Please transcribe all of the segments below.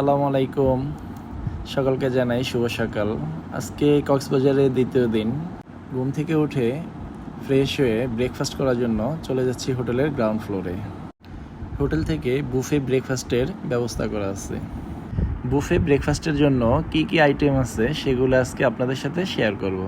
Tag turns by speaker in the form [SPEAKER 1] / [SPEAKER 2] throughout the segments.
[SPEAKER 1] আসসালামু আলাইকুম। সকলকে জানাই শুভ সকাল। আজকে কক্সবাজারের দ্বিতীয় দিন। ঘুম থেকে উঠে ফ্রেশ হয়ে ব্রেকফাস্ট করার জন্য চলে যাচ্ছি হোটেলের গ্রাউন্ড ফ্লোরে হোটেল থেকে বুফে ব্রেকফাস্টের ব্যবস্থা করা আছে। বুফে ব্রেকফাস্টের জন্য কি কি আইটেম আছে সেগুলো আজকে আপনাদের সাথে শেয়ার করব।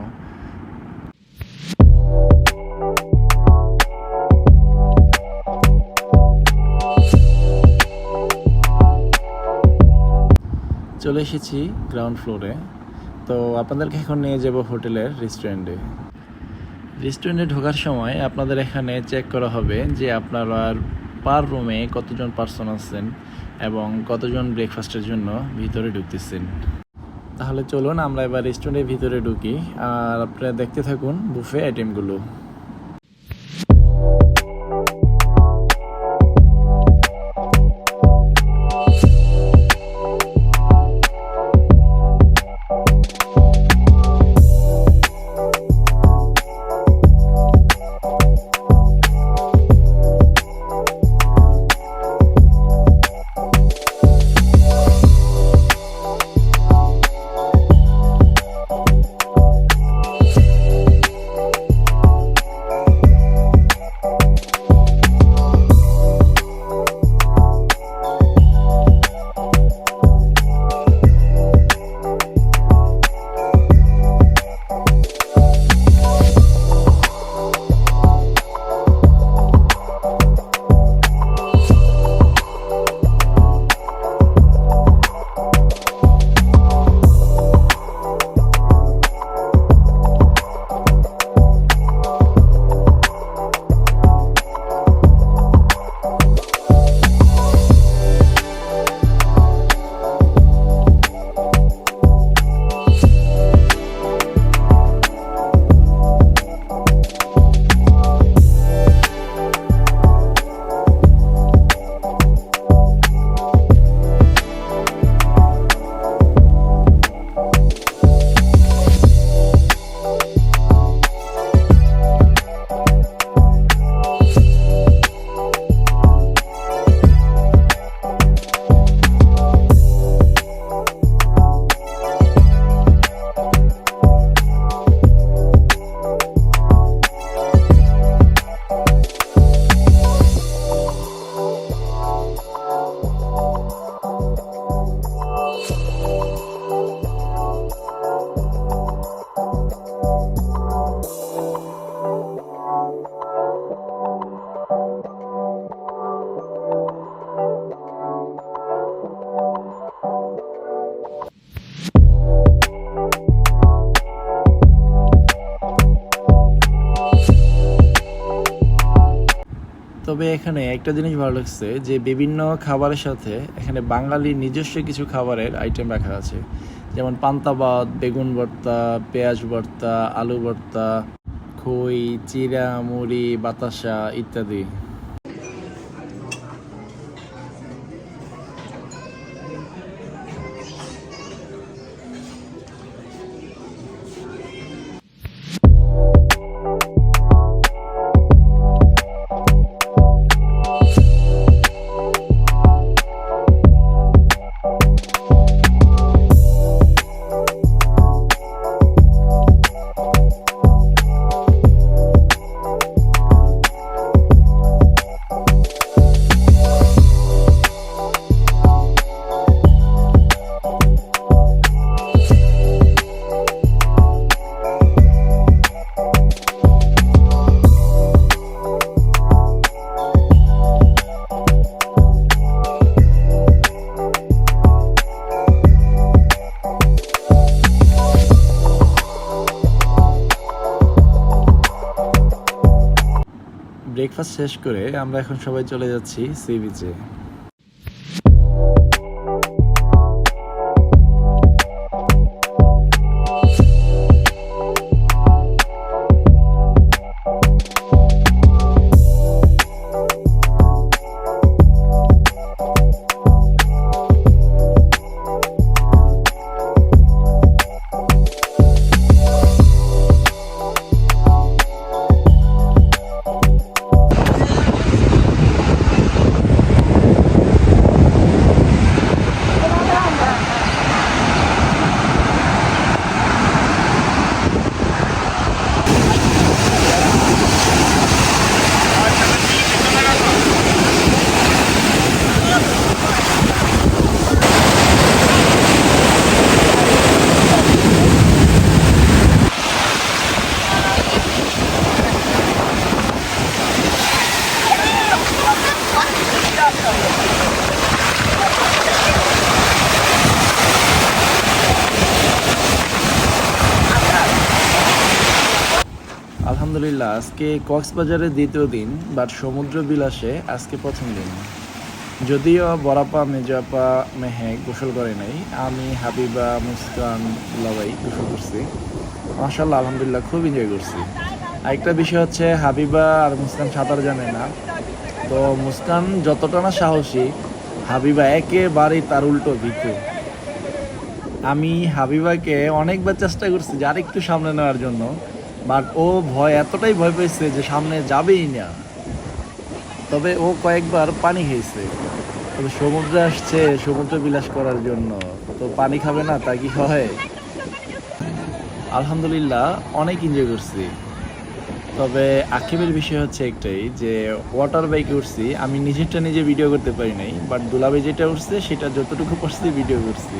[SPEAKER 1] চলে এসেছি গ্রাউন্ড ফ্লোরে তো আপনাদেরকে এখন নিয়ে যাব হোটেলের রেস্টুরেন্টে রেস্টুরেন্টে ঢোকার সময় আপনাদের এখানে চেক করা হবে যে আপনারা পার রুমে কতজন পার্সন আছেন এবং কতজন ব্রেকফাস্টের জন্য ভিতরে ঢুকতেছেন। তাহলে চলুন আমরা এবার রেস্টুরেন্টের ভিতরে ঢুকি, আর আপনারা দেখতে থাকুন বুফে আইটেমগুলো তবে এখানে একটা জিনিস ভালো লাগছে যে বিভিন্ন খাবারের সাথে এখানে বাঙালির নিজস্ব কিছু খাবারের আইটেম রাখা আছে। যেমন পান্তা ভাত, বেগুন ভর্তা, পেঁয়াজ ভর্তা, আলু ভর্তা, খই চিরা মুড়ি, বাতাসা ইত্যাদি। ব্রেকফাস্ট শেষ করে আমরা এখন সবাই চলে যাচ্ছি সি বিচে। আলহামদুলিল্লাহ আজকে কক্সবাজারের দ্বিতীয় দিন, বাট সমুদ্র বিলাসে আজকে প্রথম দিন। যদিও বরাপা মেজাপা মেহে গোসল করে নাই, আমি হাবিবা, মুস্কান, লাভাই গোসল করছি। মাসাল্লাহ আলহামদুলিল্লাহ, খুব এনজয় করছি। আরেকটা বিষয় হচ্ছে, হাবিবা আর মুস্কান সাঁতার জানে না। তো মুস্কান যতটা না সাহসী, হাবিবা একেবারেই তার উল্টো ভিতু। আমি হাবিবাকে অনেকবার চেষ্টা করছি যে আরেকটু সামনে নেওয়ার জন্য। বাট ও ভয়, এতটাই ভয় পেয়েছে যে সামনে যাবেই না। তবে ও কয়েকবার পানি খেয়েছে। তবে সমুদ্রে আসছে, সমুদ্র বিলাস করার জন্য। তো পানি খাবে না, তা কি হয়? আলহামদুলিল্লাহ, অনেক এনজয় করছি। তবে আক্ষেপের বিষয় হচ্ছে একটাই যে ওয়াটার বাইকে উঠছি। আমি নিজেরটা নিজে ভিডিও করতে পারি নাই বাট দুলাবে যেটা উঠছে, সেটা যতটুকু পারছি ভিডিও করছি।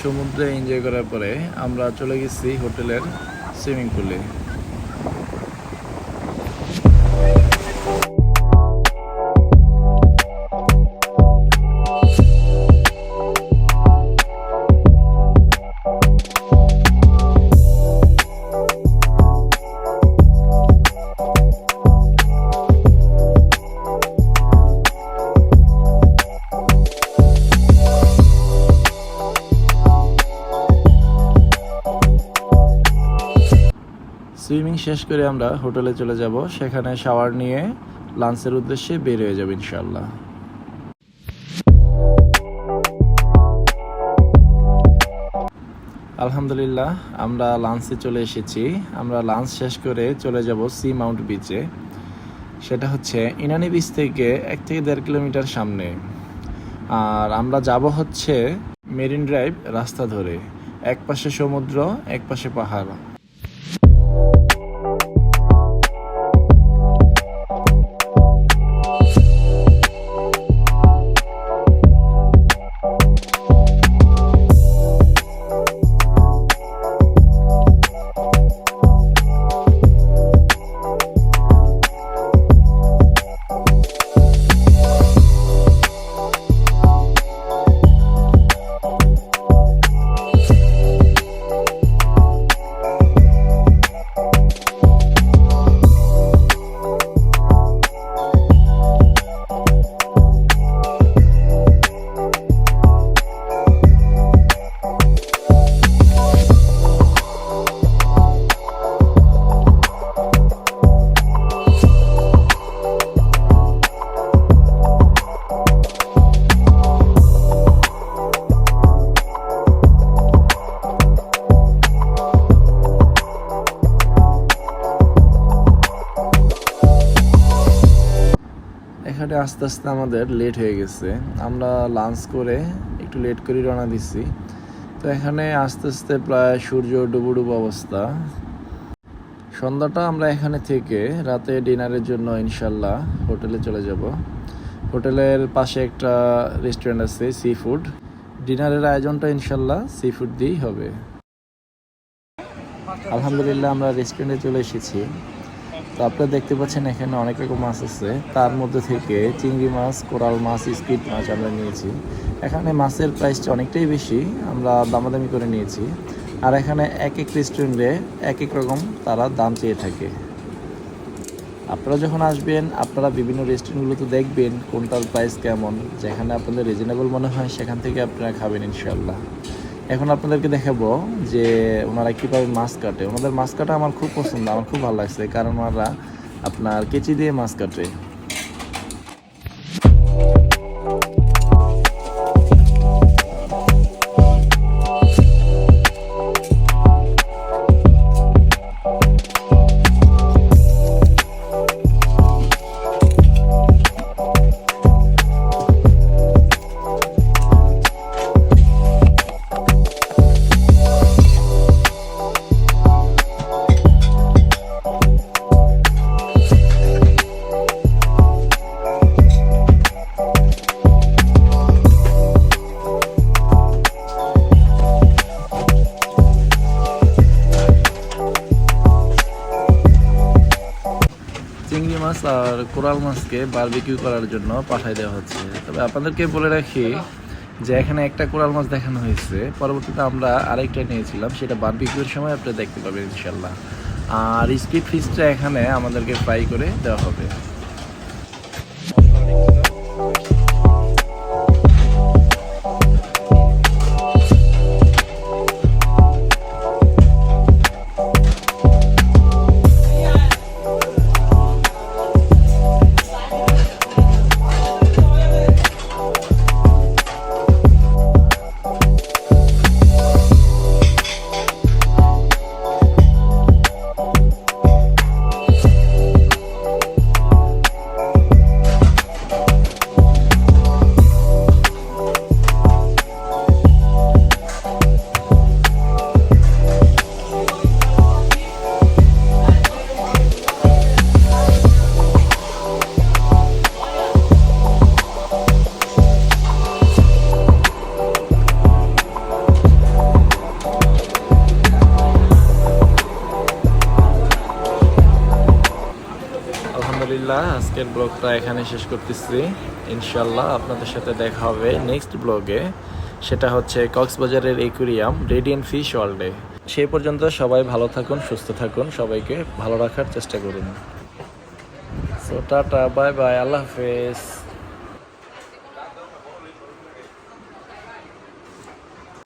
[SPEAKER 1] সমুদ্রে এনজয় করার পরে আমরা চলে গেছি হোটেলের সুইমিং পুলে সুইমিং শেষ করে আমরা হোটেলে চলে যাব। সেখানে শাওয়ার নিয়ে লাঞ্চের উদ্দেশ্যে বের হয়ে যাবে ইনশাল্লাহ আলহামদুলিল্লাহ, আমরা লাঞ্চে চলে এসেছি। আমরা লাঞ্চ শেষ করে চলে যাব সি মাউন্ট বিচে। সেটা হচ্ছে ইনানি বিচ থেকে এক থেকে দেড় কিলোমিটার সামনে। আর আমরা যাব হচ্ছে মেরিন ড্রাইভ রাস্তা ধরে। এক পাশে সমুদ্র এক পাশে পাহাড়। আস্তে আস্তে আমাদের লেট হয়ে গেছে। আমরা লাঞ্চ করে একটু লেট করে রওনা দিচ্ছি তো এখানে আস্তে আস্তে প্রায় সূর্য ডুবু ডুবু অবস্থা। সন্ধ্যাটা আমরা এখানে থেকে রাতে ডিনারের জন্য ইনশাল্লাহ হোটেলে চলে যাব। হোটেলের পাশে একটা রেস্টুরেন্ট আছে সি ফুড ডিনারের আয়োজনটা ইনশাল্লাহ সি ফুড দিয়েই হবে। আলহামদুলিল্লাহ আমরা রেস্টুরেন্টে চলে এসেছি। তো আপনারা দেখতে পাচ্ছেন এখানে অনেক রকম মাছ আছে। তার মধ্যে থেকে চিংড়ি মাছ, কোরাল মাছ স্কুইড মাছ আমরা নিয়েছি। এখানে মাছের প্রাইসটা অনেকটাই বেশি, আমরা দামাদামি করে নিয়েছি। আর এখানে এক এক রেস্টুরেন্টে এক এক রকম তারা দাম চেয়ে থাকে। আপনারা যখন আসবেন, আপনারা বিভিন্ন রেস্টুরেন্টগুলোতে দেখবেন কোনটার প্রাইস কেমন। যেখানে আপনাদের রিজনেবল মনে হয়, সেখান থেকে আপনারা খাবেন ইনশাল্লাহ এখন আপনাদেরকে দেখাবো যে ওনারা কীভাবে মাছ কাটে। ওনাদের মাছ কাটা আমার খুব পছন্দ, আমার খুব ভালো লাগছে, কারণ ওনারা আপনার কেচি দিয়ে মাছ কাটে। কোরাল মাছকে বারবিকিউ করার জন্য পাঠাই দেওয়া হচ্ছে। তবে আপনাদেরকে বলে রাখি যে এখানে একটা কোরাল মাছ দেখানো হয়েছে। পরবর্তীতে আমরা আরেকটা নিয়েছিলাম, সেটা বারবিকিউর সময় আপনি দেখতে পাবেন ইনশাল্লাহ আর স্পিড ফিশটা এখানে আমাদেরকে ফ্রাই করে দেওয়া হবে। আলহামদুলিল্লাহ, আজকের ব্লগটা এখানে শেষ করতেছি। ইনশাল্লাহ আপনাদের সাথে দেখা হবে নেক্সট ব্লগে। সেটা হচ্ছে কক্সবাজারের একুরিয়াম রেডিয়েন্ট ফিশ ওয়ার্ল্ডে সেই পর্যন্ত সবাই ভালো থাকুন, সুস্থ থাকুন, সবাইকে ভালো রাখার চেষ্টা করুন। সো টাটা, বাই বাই, আল্লাহ হাফেজ।